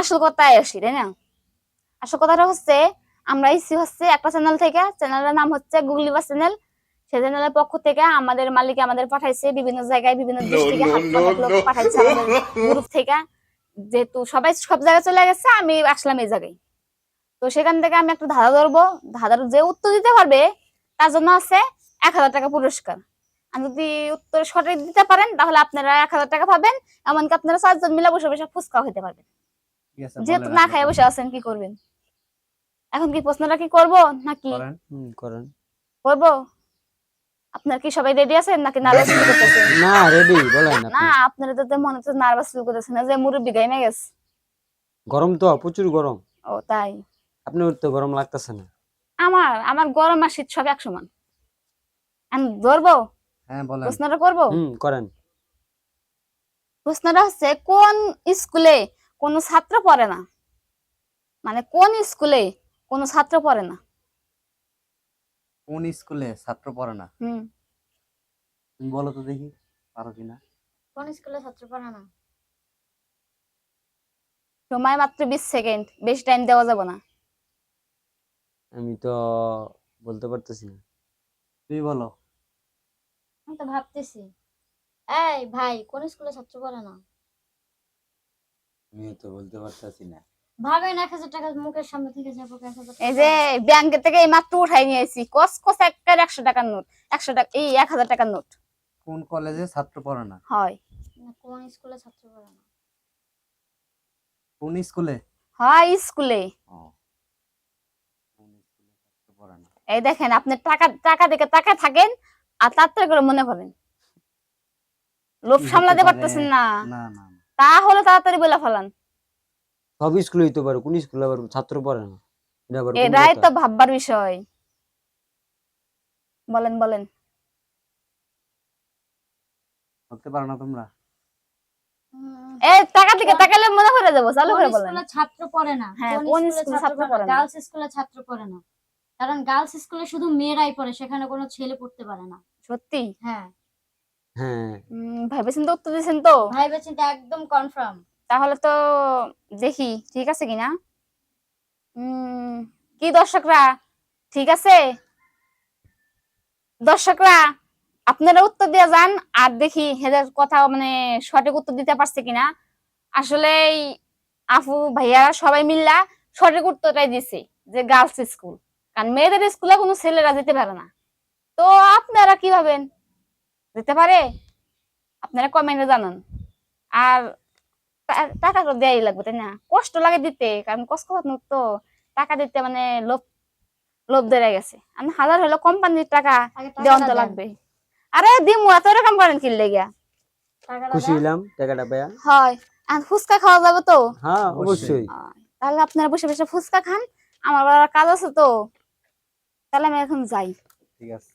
আসল কথায় আসি তাই না? আসল কথাটা হচ্ছে আমরা এসেছি হচ্ছে একটা চ্যানেল থেকে চ্যানেলের নাম হচ্ছে গুগলিবা চ্যানেল সেই চ্যানেলের পক্ষ থেকে আমাদের মালিক আমাদের পাঠাইছে বিভিন্ন জায়গায় বিভিন্ন অনেক লোক পাঠাইছে আমাদের গ্রুপ থেকে। যেহেতু সবাই সব জায়গায় চলে গেছে আমি আসলাম এই জায়গায়। তো সেখান থেকে আমি একটা ধাঁধা ধরবো। ধাঁধার যে উত্তর দিতে পারবে তার জন্য আছে এক হাজার টাকা পুরস্কার। আর যদি উত্তর সঠিক দিতে পারেন তাহলে আপনারা এক হাজার টাকা পাবেন এমনকি আপনারা চারজন মিলে বসে বসে ফুচকাও খেতে পারবেন। যেহেতু না। খাই বসে আছেন কি করবেন? এখন কি প্রশ্নটা কি করব নাকি? করেন করব? আপনার কি সবাই রেডি আছেন নাকি নার্ভাস ফিল করতেছেন? না রেডি বলেন না আপনি আপনারা তো মনে হচ্ছে নার্ভাস ফিল করতেছেন না যে মুরব্বি গাইমে গেছে। গরম তো প্রচুর গরম। ও তাই। আপনি তো গরম লাগতেছে না। আমার আমার গরম আর শীত সব এক সমান আমি ধরবো? হ্যাঁ বলেন। প্রশ্নটা করব? হুম করেন। প্রশ্নটা হচ্ছে কোন স্কুলে কোন ছাত্র পড়ে না। মানে কোন স্কুলে কোন ছাত্র পড়ে না। কোন স্কুলে ছাত্র পড়ে না? হুম। তুমি বলো তো দেখি পারো কিনা? কোন স্কুলে ছাত্র পড়ে না? সময় মাত্র বিশ সেকেন্ড বেশি টাইম দেওয়া যাবে না। আমি তো বলতে পারতেছি না। তুমি বলো। আমি তো ভাবতেছি। এই ভাই কোন স্কুলে ছাত্র পড়ে না? আমি তো বলতে পারতাছি না। ভাবেন এক হাজার টাকা মুখের সামনে থেকে যাব এই যে ব্যাংকে থেকে এই মাত্র উঠাই নিয়েছি কস কস একটা একশো টাকার নোট একশো টাকা এই এক হাজার টাকার নোট। কোন কলেজে ছাত্র পড়ে না? হয়। কোন স্কুলে ছাত্র পড়ে না? কোন স্কুলে? হয় স্কুলে। এই দেখেন আপনি টাকা টাকা দেখে টাকা থাকেন আর তাড়াতাড়ি করে মনে করেন। লোভ সামলাতে পারতেছেন না। না না। তাহলে তাড়াতাড়ি বলে ফেলান। সব স্কুলে হইতে পারে কোন স্কুলে আবার ছাত্র পড়ে না? এটা এটাই তো ভাববার বিষয়। বলেন বলেন। বলতে পারো না তোমরা? এই টাকা দিকে তাকালে মনে করে যাব চালু করে বলেন। স্কুলে ছাত্র পড়ে না? হ্যাঁ, কোন স্কুলে ছাত্র পড়ে না? গার্লস স্কুলে ছাত্র পড়ে না। কারণ গার্লস স্কুলে শুধু মেয়েরাই পড়ে সেখানে কোনো ছেলে পড়তে পারে না। সত্যি? হ্যাঁ। হ্যাঁ। উম, ভেবেছেন তো উত্তর দিয়েছেন তো? ভাই বেচিনটা একদম কনফার্ম তাহলে তো দেখি ঠিক আছে কিনা? কি দর্শকরা? ঠিক আছে? দর্শকরা আপনারা উত্তর দিয়ে যান আর দেখি হেদের কথা মানে সঠিক উত্তর দিতে পারছে কিনা। আসলে এই আপু ভাইয়া সবাই মিল্লা সঠিক উত্তরটাই দিছে যে গার্লস স্কুল কারণ মেয়েদের স্কুলে কোনো ছেলেরা যেতে পারে না। তো আপনারা কি ভাবেন? যেতে পারে? আপনারা কমেন্টে জানান। আর টাকা তো দেয়াই লাগবে তাই না? কষ্ট লাগে দিতে কারণ কষ্ট তো টাকা দিতে মানে লোভ লোভ ধরে গেছে। আমি হাজার হলো কোম্পানির টাকা দেওয়ান তো লাগবে আরে দিমু এত রকম করেন কিনলে গিয়া খুশি দেন। হইলাম টাকাটা পাইয়া। হয়। আর ফুচকা খাওয়া যাবে তো? হ্যাঁ অবশ্যই। তাহলে আপনারা বসে বসে ফুচকা খান আমার আবার কাজ আছে তো। তাহলে আমি এখন যাই। ঠিক আছে।